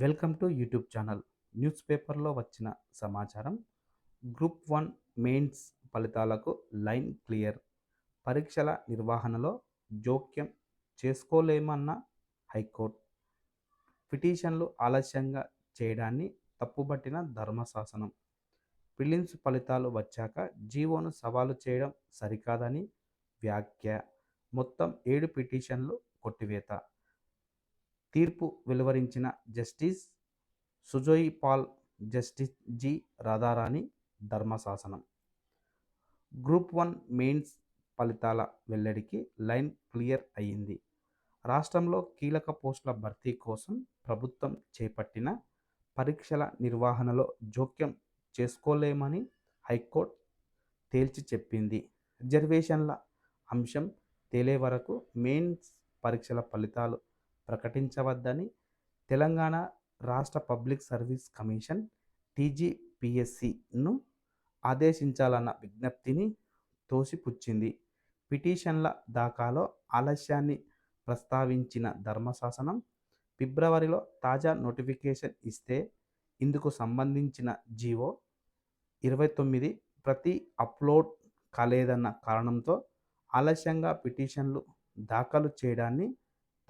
Welcome to YouTube channel. News పేపర్లో వచ్చిన సమాచారం గ్రూప్ వన్ మెయిన్స్ ఫలితాలకు లైన్ క్లియర్. పరీక్షల నిర్వహణలో జోక్యం చేసుకోలేమన్న హైకోర్టు. పిటిషన్లు ఆలస్యంగా చేయడాన్ని తప్పుబట్టిన ధర్మశాసనం. ప్రిలిమ్స్ ఫలితాలు వచ్చాక జీవోను సవాలు చేయడం సరికాదని వ్యాఖ్య. మొత్తం ఏడు పిటిషన్లు కొట్టివేత. తీర్పు వెలువరించిన justice Sujoy Paul justice G. Radharani ధర్మశాసనం. Group one mains ఫలితాల వెల్లడికి లైన్ క్లియర్ అయ్యింది. రాష్ట్రంలో కీలక పోస్టుల భర్తీ కోసం ప్రభుత్వం చేపట్టిన పరీక్షల నిర్వహణలో జోక్యం చేసుకోలేమని హైకోర్టు తేల్చి చెప్పింది. రిజర్వేషన్ల అంశం తేలే వరకు మెయిన్స్ పరీక్షల ఫలితాలు ప్రకటించవద్దని తెలంగాణ రాష్ట్ర పబ్లిక్ సర్వీస్ కమిషన్ టీజీపీఎస్సిను ఆదేశించాలన్న విజ్ఞప్తిని తోసిపుచ్చింది. పిటిషన్ల దాఖాలో ఆలస్యాన్ని ప్రస్తావించిన ధర్మశాసనం ఫిబ్రవరిలో తాజా నోటిఫికేషన్ ఇస్తే ఇందుకు సంబంధించిన జీవో ఇరవై తొమ్మిది ప్రతి అప్లోడ్ కాలేదన్న కారణంతో ఆలస్యంగా పిటిషన్లు దాఖలు చేయడాన్ని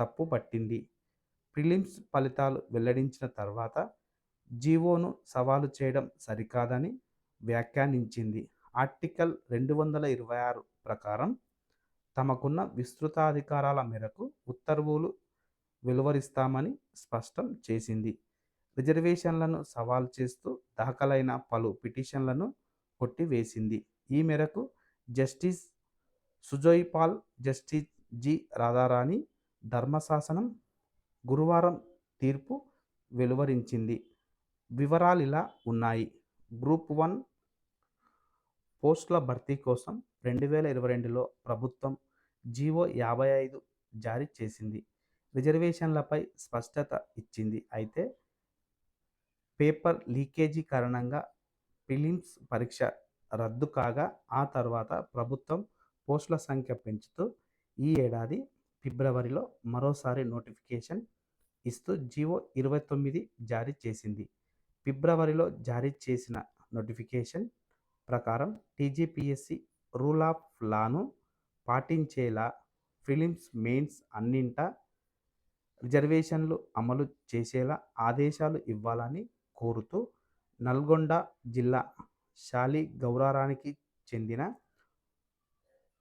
తప్పు పట్టింది. ప్రిలిమ్స్ ఫలితాలు వెల్లడించిన తర్వాత జీవోను సవాలు చేయడం సరికాదని వ్యాఖ్యానించింది. ఆర్టికల్ రెండు వందల ఇరవై ఆరు ప్రకారం తమకున్న విస్తృతాధికారాల మేరకు ఉత్తర్వులు వెలువరిస్తామని స్పష్టం చేసింది. రిజర్వేషన్లను సవాల్ చేస్తూ దాఖలైన పలు పిటిషన్లను కొట్టివేసింది. ఈ మేరకు justice Sujoy Paul justice G Radharani ధర్మశాసనం గురువారం తీర్పు వెలువరించింది. వివరాలు ఇలా ఉన్నాయి. గ్రూప్ వన్ పోస్టుల భర్తీ కోసం రెండు వేల ఇరవై రెండులో ప్రభుత్వం జీవో యాభై ఐదు జారీ చేసింది. రిజర్వేషన్లపై స్పష్టత ఇచ్చింది. అయితే పేపర్ లీకేజీ కారణంగా ప్రిలిమ్స్ పరీక్ష రద్దు కాగా ఆ తర్వాత ప్రభుత్వం పోస్టుల సంఖ్య పెంచుతూ ఈ ఏడాది ఫిబ్రవరిలో మరోసారి నోటిఫికేషన్ ఇస్తూ జీవో ఇరవై తొమ్మిది జారీ చేసింది. ఫిబ్రవరిలో జారీ చేసిన నోటిఫికేషన్ ప్రకారం టీజీపీఎస్సి రూల్ ఆఫ్ లాను పాటించేలా ఫిలిమ్స్ మెయిన్స్ అన్నింటా రిజర్వేషన్లు అమలు చేసేలా ఆదేశాలు ఇవ్వాలని కోరుతూ నల్గొండ జిల్లా శాలి గౌరారానికి చెందిన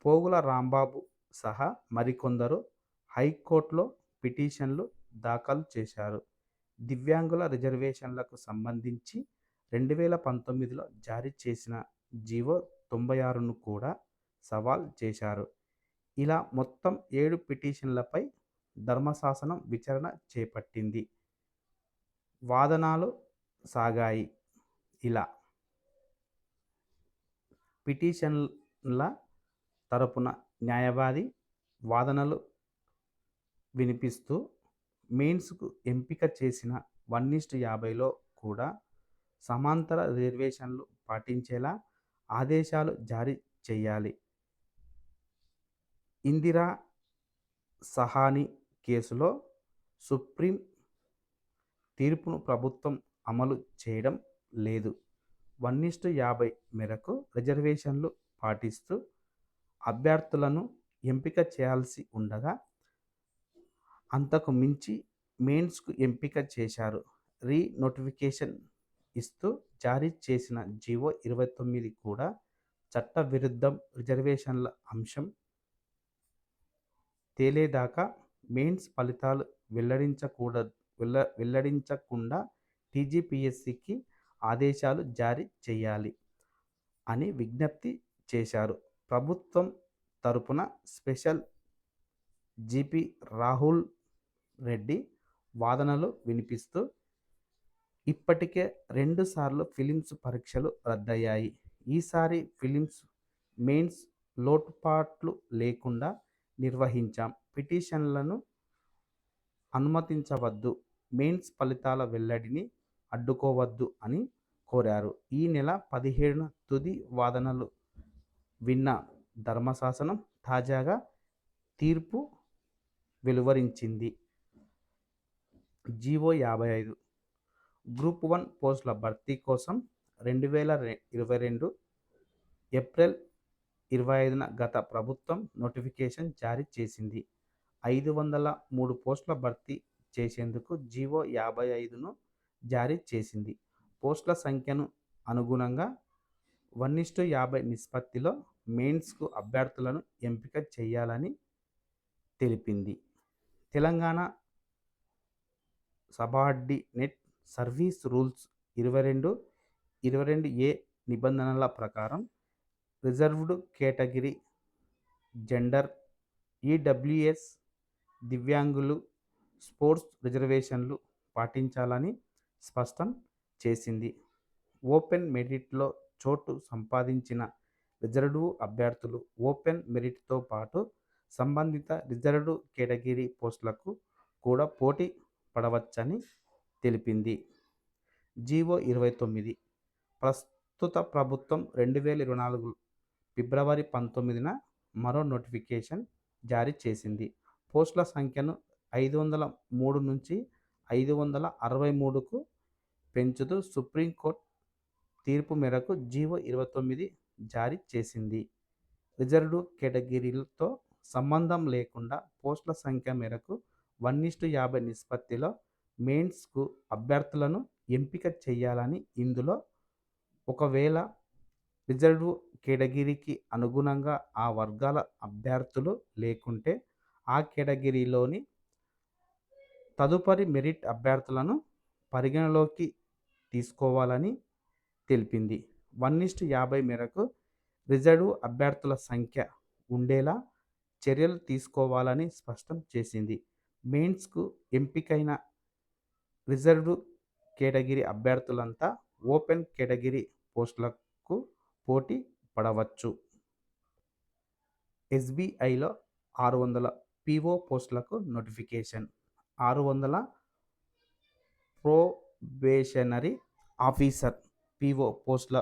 పోగుల రాంబాబు సహా మరికొందరు హైకోర్టులో పిటిషన్లు దాఖలు చేశారు. దివ్యాంగుల రిజర్వేషన్లకు సంబంధించి రెండు వేల పంతొమ్మిదిలో జారీ చేసిన జీవో తొంభై ఆరును కూడా సవాల్ చేశారు. ఇలా మొత్తం ఏడు పిటిషన్లపై ధర్మశాసనం విచారణ చేపట్టింది. వాదనాలు సాగాయి. ఇలా పిటిషన్ల తరపున న్యాయవాది వాదనలు వినిపిస్తూ మెయిన్స్కు ఎంపిక చేసిన వన్ ఇస్ట్ యాభైలో కూడా సమాంతర రిజర్వేషన్లు పాటించేలా ఆదేశాలు జారీ చేయాలి. ఇందిరా సహాని కేసులో సుప్రీం తీర్పును ప్రభుత్వం అమలు చేయడం లేదు. వన్ ఇస్టు యాభై మేరకు రిజర్వేషన్లు పాటిస్తూ అభ్యర్థులను ఎంపిక చేయాల్సి ఉండగా అంతకు మించి మెయిన్స్కు ఎంపిక చేశారు. రీ నోటిఫికేషన్ ఇస్తూ జారీ చేసిన జీవో ఇరవై తొమ్మిది కూడా చట్టవిరుద్ధం రిజర్వేషన్ల అంశం తేలేదాకా మెయిన్స్ ఫలితాలు వెల్లడించకూడదు వెల్ల వెల్లడించకుండా టీజీపీఎస్సికి ఆదేశాలు జారీ చేయాలి అని విజ్ఞప్తి చేశారు. ప్రభుత్వం తరపున స్పెషల్ జీపీ రాహుల్ రెడ్డి వాదనలు వినిపిస్తూ ఇప్పటికే రెండుసార్లు ఫిలిమ్స్ పరీక్షలు రద్దయ్యాయి. ఈసారి ఫిలిమ్స్ మెయిన్స్ లోటుపాట్లు లేకుండా నిర్వహించాం. పిటిషన్లను అనుమతించవద్దు. మెయిన్స్ ఫలితాల వెల్లడిని అడ్డుకోవద్దు అని కోరారు. ఈ నెల పదిహేడున తుది వాదనలు విన్న ధర్మశాసనం తాజాగా తీర్పు వెలువరించింది. జీవో యాభై ఐదు. గ్రూప్ వన్ పోస్టుల భర్తీ కోసం రెండు వేల ఇరవై రెండు ఏప్రిల్ ఇరవై ఐదున గత ప్రభుత్వం నోటిఫికేషన్ జారీ చేసింది. ఐదు వందల మూడు పోస్టుల భర్తీ చేసేందుకు జీవో యాభై ఐదును జారీ చేసింది. పోస్టుల సంఖ్యను అనుగుణంగా వన్ ఇస్టు యాభై నిష్పత్తిలో మెయిన్స్కు అభ్యర్థులను ఎంపిక చేయాలని తెలిపింది. తెలంగాణ సబార్డినేట్ సర్వీస్ రూల్స్ ఇరవై రెండు ఇరవై రెండు ఏ నిబంధనల ప్రకారం రిజర్వ్డ్ కేటగిరీ జెండర్ ఈడబ్ల్యూఎస్ దివ్యాంగులు స్పోర్ట్స్ రిజర్వేషన్లు పాటించాలని స్పష్టం చేసింది. ఓపెన్ మెరిట్లో చోటు సంపాదించిన రిజర్వ్డ్ అభ్యర్థులు ఓపెన్ మెరిట్తో పాటు సంబంధిత రిజర్వ్డ్ కేటగిరీ పోస్టులకు కూడా పోటీ పడవచ్చని తెలిపింది. జీవో ఇరవై తొమ్మిది. ప్రస్తుత ప్రభుత్వం రెండు వేల ఇరవై నాలుగు ఫిబ్రవరి పంతొమ్మిదిన మరో నోటిఫికేషన్ జారీ చేసింది. పోస్టుల సంఖ్యను ఐదు వందల మూడు నుంచి ఐదు వందల అరవై మూడుకు పెంచుతూ సుప్రీంకోర్టు తీర్పు మేరకు జీవో ఇరవై తొమ్మిది జారీ చేసింది. రిజర్వ్డ్ కేటగిరీలతో సంబంధం లేకుండా పోస్టుల సంఖ్య మేరకు వన్ ఇస్టు యాభై నిష్పత్తిలో మెయిన్స్కు అభ్యర్థులను ఎంపిక చేయాలని ఇందులో ఒకవేళ రిజర్వ్ కేటగిరీకి అనుగుణంగా ఆ వర్గాల అభ్యర్థులు లేకుంటే ఆ కేటగిరీలోని తదుపరి మెరిట్ అభ్యర్థులను పరిగణలోకి తీసుకోవాలని తెలిపింది. వన్ ఇస్ట్ యాభై మేరకు రిజర్వ్ అభ్యర్థుల సంఖ్య ఉండేలా చర్యలు తీసుకోవాలని స్పష్టం చేసింది. మెయిన్స్కు ఎంపికైన రిజర్వ్డ్ కేటగిరీ అభ్యర్థులంతా ఓపెన్ కేటగిరీ పోస్టులకు పోటీ పడవచ్చు. ఎస్బీఐలో ఆరు వందల పీఓ పోస్టులకు నోటిఫికేషన్ ఆరు వందల ప్రొబేషనరీ ఆఫీసర్ పీఓ పోస్టుల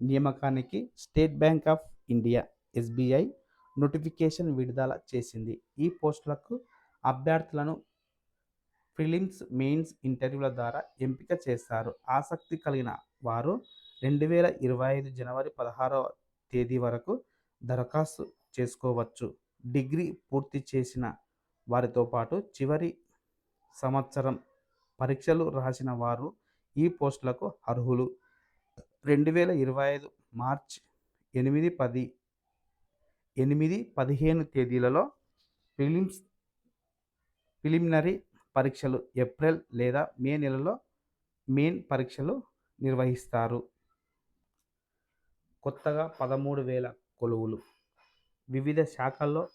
నియామకానికి state bank of India SBI notification విడుదల చేసింది. ఈ పోస్టులకు అభ్యర్థులను ప్రిలిమ్స్ మెయిన్స్ ఇంటర్వ్యూల ద్వారా ఎంపిక చేస్తారు ఆసక్తి కలిగిన వారు రెండు వేల ఇరవై ఐదు జనవరి పదహారవ తేదీ వరకు దరఖాస్తు చేసుకోవచ్చు. డిగ్రీ పూర్తి చేసిన వారితో పాటు చివరి సంవత్సరం పరీక్షలు రాసిన వారు ఈ పోస్టులకు అర్హులు. రెండు వేల ఇరవై ఐదు మార్చ్ ఎనిమిది పది ఎనిమిది పదిహేను తేదీలలో ప్రిలిమ్స్ ప్రిలిమినరీ పరీక్షలు ఏప్రిల్ లేదా మే నెలలో మెయిన్ పరీక్షలు నిర్వహిస్తారు. కొత్తగా పదమూడు వేల కొలువులు. వివిధ శాఖల్లో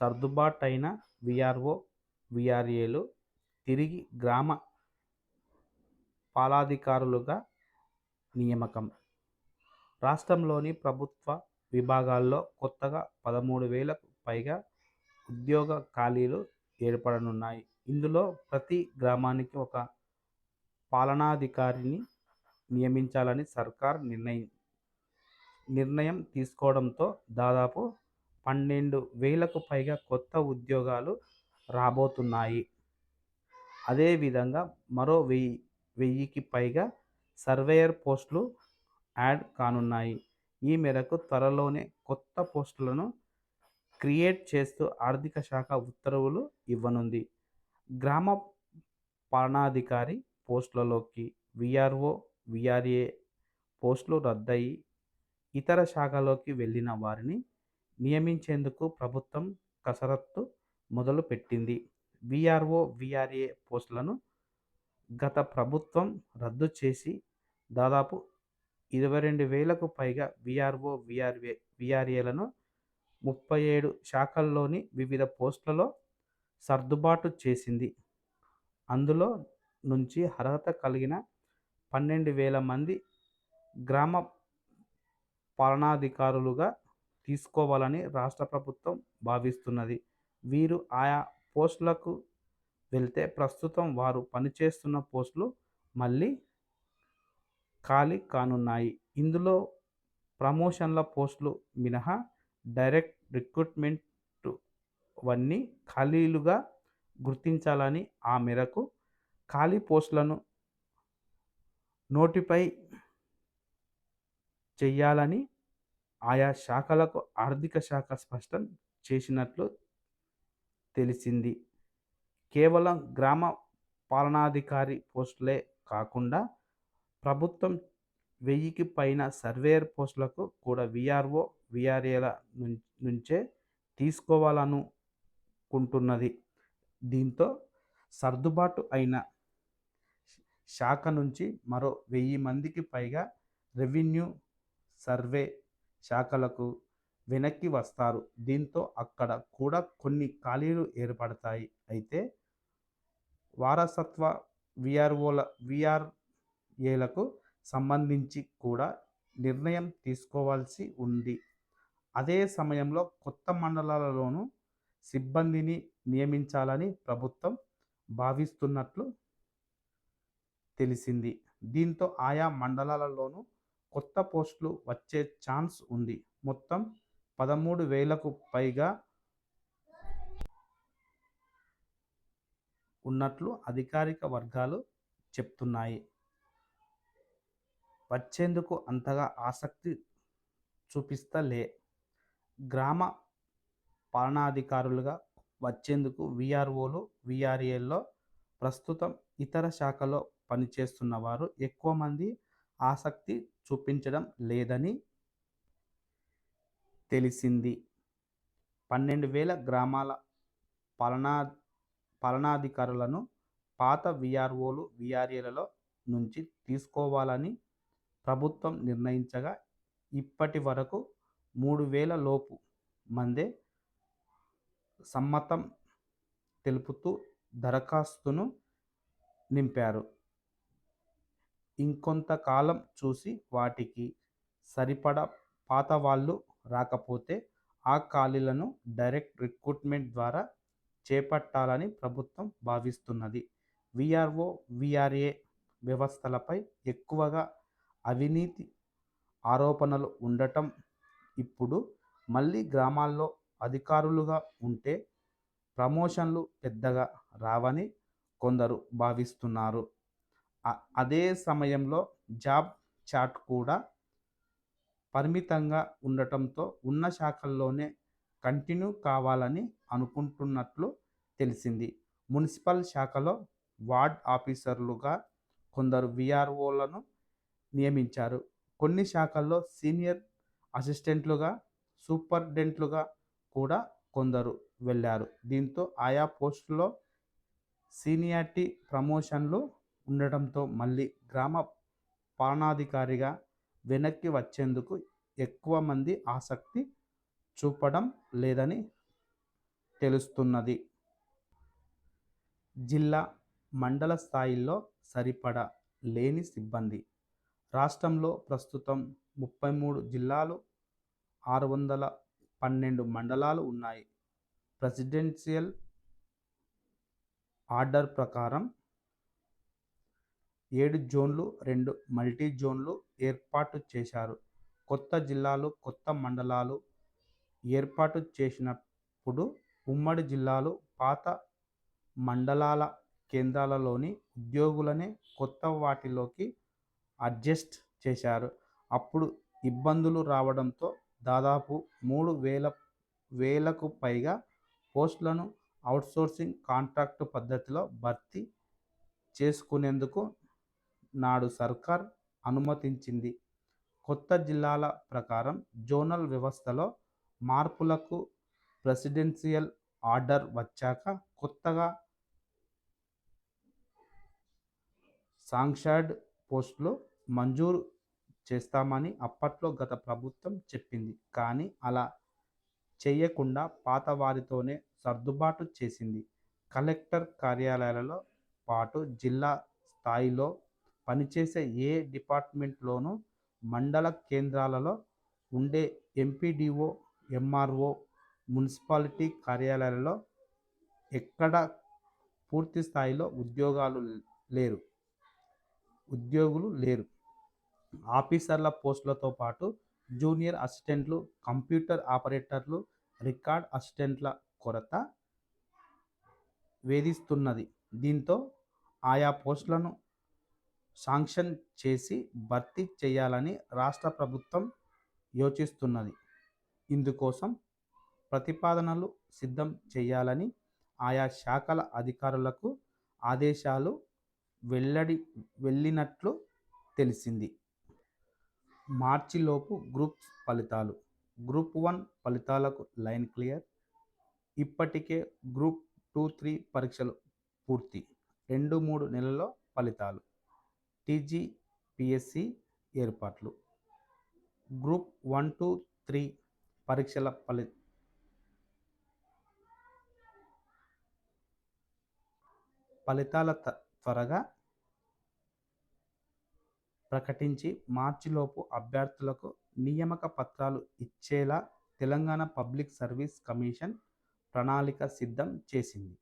సర్దుబాటైన విఆర్ఓ విఆర్ఏలు తిరిగి గ్రామ పాలాధికారులుగా నియామకం. రాష్ట్రంలోని ప్రభుత్వ విభాగాల్లో కొత్తగా పదమూడు వేలకు పైగా ఉద్యోగ ఖాళీలు ఏర్పడనున్నాయి. ఇందులో ప్రతి గ్రామానికి ఒక పాలనాధికారిని నియమించాలని సర్కార్ నిర్ణయం నిర్ణయం తీసుకోవడంతో దాదాపు పన్నెండు వేలకు పైగా కొత్త ఉద్యోగాలు రాబోతున్నాయి. అదేవిధంగా మరో వెయ్యి వెయ్యికి పైగా సర్వేయర్ పోస్టులు యాడ్ కానున్నాయి. ఈ మేరకు త్వరలోనే కొత్త పోస్టులను క్రియేట్ చేస్తూ ఆర్థిక శాఖ ఉత్తర్వులు ఇవ్వనుంది. గ్రామ పాలనాధికారి పోస్టులలోకి విఆర్ఓ విఆర్ఏ పోస్టులు రద్దయి ఇతర శాఖలోకి వెళ్ళిన వారిని నియమించేందుకు ప్రభుత్వం కసరత్తు మొదలుపెట్టింది విఆర్ఓ విఆర్ఏ పోస్టులను గత ప్రభుత్వం రద్దు చేసి దాదాపు ఇరవై రెండు వేలకు పైగా విఆర్ఓ విఆర్ఏ విఆర్ఏలను ముప్పై ఏడు శాఖల్లోని వివిధ పోస్టులలో సర్దుబాటు చేసింది. అందులో నుంచి అర్హత కలిగిన పన్నెండు వేల మంది గ్రామ పాలనాధికారులుగా తీసుకోవాలని రాష్ట్ర ప్రభుత్వం భావిస్తున్నది. వీరు ఆయా పోస్టులకు వెళ్తే ప్రస్తుతం వారు పనిచేస్తున్న పోస్టులు మళ్ళీ ఖాళీ కానున్నాయి ఇందులో ప్రమోషన్ల పోస్టులు మినహా డైరెక్ట్ రిక్రూట్మెంట్ వన్నీ ఖాళీలుగా గుర్తించాలని ఆ మేరకు ఖాళీ పోస్టులను నోటిఫై చేయాలని ఆయా శాఖలకు ఆర్థిక శాఖ స్పష్టం చేసినట్లు తెలిసింది. కేవలం గ్రామ పాలనాధికారి పోస్టులే కాకుండా ప్రభుత్వం వెయ్యికి పైన సర్వేయర్ పోస్టులకు కూడా వీఆర్ఓ, వీఆర్ఏల నుంచే తీసుకోవాలనుకుంటున్నది. దీంతో సర్దుబాటు అయిన శాఖ నుంచి మరో వెయ్యి మందికి పైగా రెవెన్యూ, సర్వే శాఖలకు వెనక్కి వస్తారు. దీంతో అక్కడ కూడా కొన్ని ఖాళీలు ఏర్పడతాయి. అయితే వారసత్వ వీఆర్ఓల, ఏలకు సంబంధించి కూడా నిర్ణయం తీసుకోవాల్సి ఉంది. అదే సమయంలో కొత్త మండలాలలోనూ సిబ్బందిని నియమించాలని ప్రభుత్వం భావిస్తున్నట్లు తెలిసింది. దీంతో ఆయా మండలాలలోనూ కొత్త పోస్టులు వచ్చే ఛాన్స్ ఉంది. మొత్తం పదమూడు వేలకు పైగా ఉన్నట్లు అధికారిక వర్గాలు చెప్తున్నాయి. వచ్చేందుకు అంతగా ఆసక్తి చూపిస్తలే. గ్రామ పాలనాధికారులుగా వచ్చేందుకు వీఆర్ఓలు, వీఆర్ఏల్లో ప్రస్తుతం ఇతర శాఖలో పనిచేస్తున్న వారు ఎక్కువ మంది ఆసక్తి చూపించడం లేదని తెలిసింది. పన్నెండు వేల గ్రామాల పాలనా పాలనాధికారులను పాత వీఆర్ఓలు, విఆర్ఏలలో నుంచి తీసుకోవాలని ప్రభుత్వం నిర్ణయించగా ఇప్పటి వరకు మూడు వేల లోపు మందే సమ్మతం తెలుపుతూ దరఖాస్తును నింపారు. ఇంకొంతకాలం చూసి వాటికి సరిపడా పాతవాళ్ళు రాకపోతే ఆ ఖాళీలను డైరెక్ట్ రిక్రూట్మెంట్ ద్వారా చేపట్టాలని ప్రభుత్వం భావిస్తున్నది. వీఆర్ఓ, వీఆర్ఏ వ్యవస్థలపై ఎక్కువగా అవినీతి ఆరోపణలు ఉండటం, ఇప్పుడు మళ్ళీ గ్రామాల్లో అధికారులుగా ఉంటే ప్రమోషన్లు పెద్దగా రావని కొందరు భావిస్తున్నారు. అదే సమయంలో జాబ్ చాట్ కూడా పరిమితంగా ఉండటంతో ఉన్న శాఖల్లోనే కంటిన్యూ కావాలని అనుకుంటున్నట్లు తెలిసింది. మున్సిపల్ శాఖలో వార్డ్ ఆఫీసర్లుగా కొందరు వీఆర్ఓలను నియమించారు. కొన్ని శాఖల్లో సీనియర్ అసిస్టెంట్లుగా, సూపర్డెంట్లుగా కూడా కొందరు వెళ్ళారు దీంతో ఆయా పోస్టుల్లో సీనియారిటీ, ప్రమోషన్లు ఉండటంతో మళ్ళీ గ్రామ పాలనాధికారిగా వెనక్కి వచ్చేందుకు ఎక్కువ మంది ఆసక్తి చూపడం లేదని తెలుస్తున్నది. జిల్లా, మండల స్థాయిల్లో సరిపడా లేని సిబ్బంది. రాష్ట్రంలో ప్రస్తుతం ముప్పై మూడు జిల్లాలు, ఆరు వందల పన్నెండు మండలాలు ఉన్నాయి. ప్రెసిడెన్షియల్ ఆర్డర్ ప్రకారం ఏడు జోన్లు, రెండు మల్టీ జోన్లు ఏర్పాటు చేశారు. కొత్త జిల్లాలు, కొత్త మండలాలు ఏర్పాటు చేసినప్పుడు ఉమ్మడి జిల్లాలు, పాత మండలాల కేంద్రాలలోని ఉద్యోగులనే కొత్త వాటిలోకి అడ్జస్ట్ చేశారు. అప్పుడు ఇబ్బందులు రావడంతో దాదాపు మూడు వేల వేలకు పైగా పోస్టులను ఔట్సోర్సింగ్, కాంట్రాక్టు పద్ధతిలో భర్తీ చేసుకునేందుకు నాడు సర్కార్ అనుమతించింది. కొత్త జిల్లాల ప్రకారం జోనల్ వ్యవస్థలో మార్పులకు ప్రెసిడెన్షియల్ ఆర్డర్ వచ్చాక కొత్తగా సాంక్షర్డ్ పోస్టులు మంజూరు చేస్తామని అప్పట్లో గత ప్రభుత్వం చెప్పింది. కానీ అలా చేయకుండా పాత వారితోనే సర్దుబాటు చేసింది. కలెక్టర్ కార్యాలయాలలో పాటు జిల్లా స్థాయిలో పనిచేసే ఏ డిపార్ట్మెంట్లోనూ మండల కేంద్రాలలో ఉండే ఎంపీడీఓ ఎంఆర్ఓ, మున్సిపాలిటీ కార్యాలయాలలో ఎక్కడా పూర్తి స్థాయిలో ఉద్యోగాలు లేరు ఉద్యోగులు లేరు. ఆఫీసర్ల పోస్టులతో పాటు జూనియర్ అసిస్టెంట్లు, కంప్యూటర్ ఆపరేటర్లు, రికార్డ్ అసిస్టెంట్ల కొరత వేధిస్తున్నది. దీంతో ఆయా పోస్టులను శాంక్షన్ చేసి భర్తీ చేయాలని రాష్ట్ర ప్రభుత్వం యోచిస్తున్నది. ఇందుకోసం ప్రతిపాదనలు సిద్ధం చేయాలని ఆయా శాఖల అధికారులకు ఆదేశాలు వెల్లడి వెళ్ళినట్లు తెలిసింది. మార్చిలోపు గ్రూప్స్ ఫలితాలు. గ్రూప్ వన్ ఫలితాలకు లైన్ క్లియర్. ఇప్పటికే గ్రూప్ టూ, త్రీ పరీక్షలు పూర్తి. రెండు మూడు నెలల్లో ఫలితాలు. టీజీపీఎస్సీ ఏర్పాట్లు. గ్రూప్ వన్ టూ, త్రీ పరీక్షల ఫలి ఫలితాల త్వరగా ప్రకటించి మార్చిలోపు అభ్యర్థులకు నియామక పత్రాలు ఇచ్చేలా తెలంగాణ పబ్లిక్ సర్వీస్ కమిషన్ ప్రణాళిక సిద్ధం చేసింది.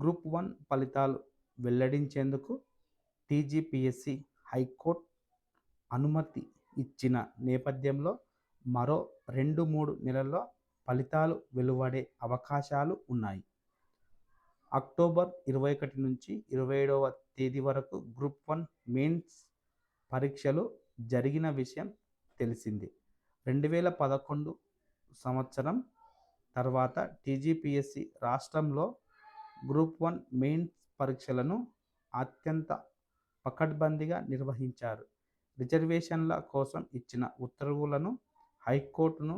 గ్రూప్ వన్ ఫలితాలు వెల్లడించేందుకు టీజీపీఎస్సీ, హైకోర్టు అనుమతి ఇచ్చిన నేపథ్యంలో మరో రెండు మూడు నెలల్లో ఫలితాలు వెలువడే అవకాశాలు ఉన్నాయి. అక్టోబర్ ఇరవై ఒకటి నుంచి ఇరవై ఏడవ తేదీ వరకు గ్రూప్ వన్ మెయిన్స్ పరీక్షలు జరిగిన విషయం తెలిసింది రెండు వేల పదకొండు సంవత్సరం తర్వాత టీజీపీఎస్సీ రాష్ట్రంలో గ్రూప్ వన్ మెయిన్స్ పరీక్షలను అత్యంత పకడ్బందీగా నిర్వహించారు. రిజర్వేషన్ల కోసం ఇచ్చిన ఉత్తర్వులను హైకోర్టును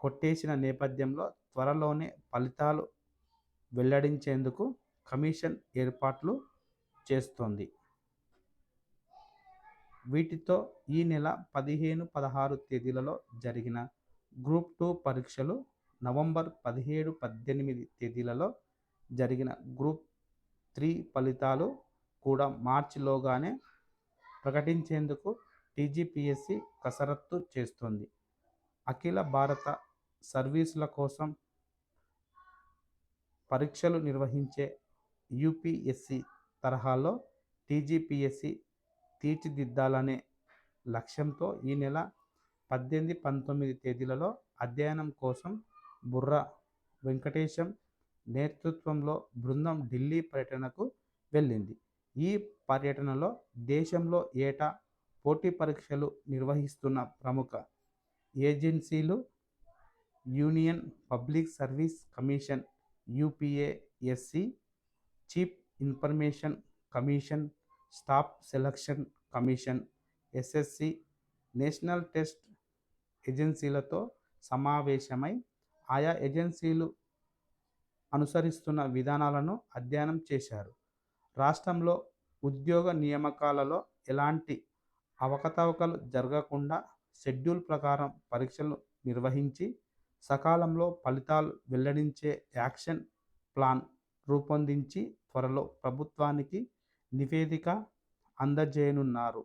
కొట్టేసిన నేపథ్యంలో త్వరలోనే ఫలితాలు వెల్లడించేందుకు కమిషన్ ఏర్పాట్లు చేస్తోంది. వీటితో ఈ నెల పదిహేను, పదహారు తేదీలలో జరిగిన గ్రూప్ టూ పరీక్షలు, నవంబర్ పదిహేడు, పద్దెనిమిది తేదీలలో జరిగిన గ్రూప్ త్రీ ఫలితాలు కూడా మార్చిలోగానే ప్రకటించేందుకు టీజీపీఎస్సీ కసరత్తు చేస్తోంది. అఖిల భారత సర్వీసుల కోసం పరీక్షలు నిర్వహించే యూపీఎస్సీ తరహాలో టీజీపీఎస్సి తీర్చిదిద్దాలనే లక్ష్యంతో ఈ నెల పద్దెనిమిది, పంతొమ్మిది తేదీలలో అధ్యయనం కోసం బుర్రా వెంకటేశం నేతృత్వంలో బృందం ఢిల్లీ పర్యటనకు వెళ్ళింది. ఈ పర్యటనలో దేశంలో ఏటా పోటీ పరీక్షలు నిర్వహిస్తున్న ప్రముఖ ఏజెన్సీలు, union public service commission, UPSC chief information commission, staff selection commission, SSC, national test ఏజెన్సీలతో సమావేశమై ఆయా ఏజెన్సీలు అనుసరిస్తున్న విధానాలను అధ్యయనం చేశారు. రాష్ట్రంలో ఉద్యోగ నియామకాలలో ఎలాంటి అవకతవకలు జరగకుండా షెడ్యూల్ ప్రకారం పరీక్షలు నిర్వహించి సకాలంలో ఫలితాలు వెల్లడించే యాక్షన్ ప్లాన్ రూపొందించి త్వరలో ప్రభుత్వానికి నివేదిక అందజేయనున్నారు.